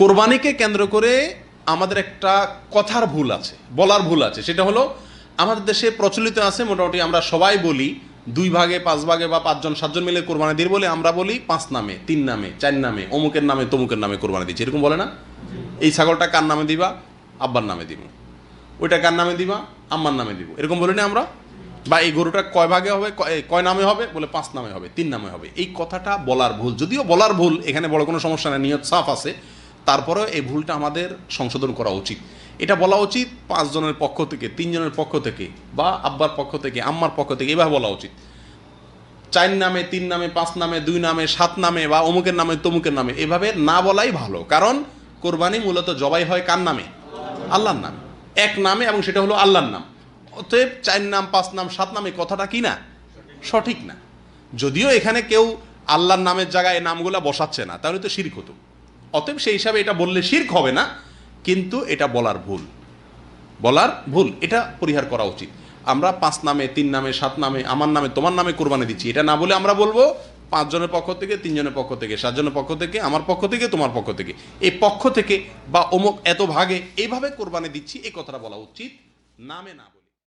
কোরবানিকে কেন্দ্র করে আমাদের একটা কথার ভুল আছে, বলার ভুল আছে। সেটা হলো, আমাদের দেশে প্রচলিত আছে, মোটামুটি আমরা সবাই বলি, দুই ভাগে, পাঁচ ভাগে বা পাঁচজন, সাতজন মিলে কোরবানি দিয়ে বলে আমরা বলি পাঁচ নামে, তিন নামে, চার নামে, অমুকের নামে, তমুকের নামে কোরবানি দিচ্ছি এরকম বলে না? এই ছাগলটা কার নামে দিবা? আব্বার নামে দিব। ওইটা কার নামে দিবা? আম্মার নামে দিব। এরকম বলি না আমরা? বা এই গরুটা কয় ভাগে হবে কয় নামে হবে বলে পাঁচ নামে হবে, তিন নামে হবে। এই কথাটা বলার ভুল। যদিও বলার ভুল, এখানে বড় কোনো সমস্যা নেই, নিয়ত সাফ আছে। তারপরেও এই ভুলটা আমাদের সংশোধন করা উচিত। এটা বলা উচিত পাঁচজনের পক্ষ থেকে, তিনজনের পক্ষ থেকে বা আব্বার পক্ষ থেকে, আম্মার পক্ষ থেকে, এভাবে বলা উচিত। চার নামে, তিন নামে, পাঁচ নামে, দুই নামে, সাত নামে বা অমুকের নামে, তমুকের নামে, এভাবে না বলাই ভালো। কারণ কোরবানি মূলত জবাই হয় কার নামে? আল্লাহর নামে। এক নামে এবং সেটা হলো আল্লাহর নাম। অতএব চার নাম, পাঁচ নাম, সাত নামে কথাটা কি না? সঠিক না। যদিও এখানে কেউ আল্লাহর নামের জায়গায় নামগুলা বসাচ্ছে না, তাহলে তো শির্ক হতো। অতএব সেই হিসাবে এটা বললে শির্ক হবে না, কিন্তু এটা বলার ভুল। বলার ভুল, এটা পরিহার করা উচিত। আমরা পাঁচ নামে, তিন নামে, সাত নামে, আমার নামে, তোমার নামে কোরবানি দিচ্ছি। এটা না বলে আমরা বলব পাঁচজনের পক্ষ থেকে, তিনজনের পক্ষ থেকে, সাতজনের পক্ষ থেকে, আমার পক্ষ থেকে, তোমার পক্ষ থেকে। এই পক্ষ থেকে বা অমুক এত ভাগে এইভাবে কোরবানি দিচ্ছি, এই কথাটা বলা উচিত। নামে না।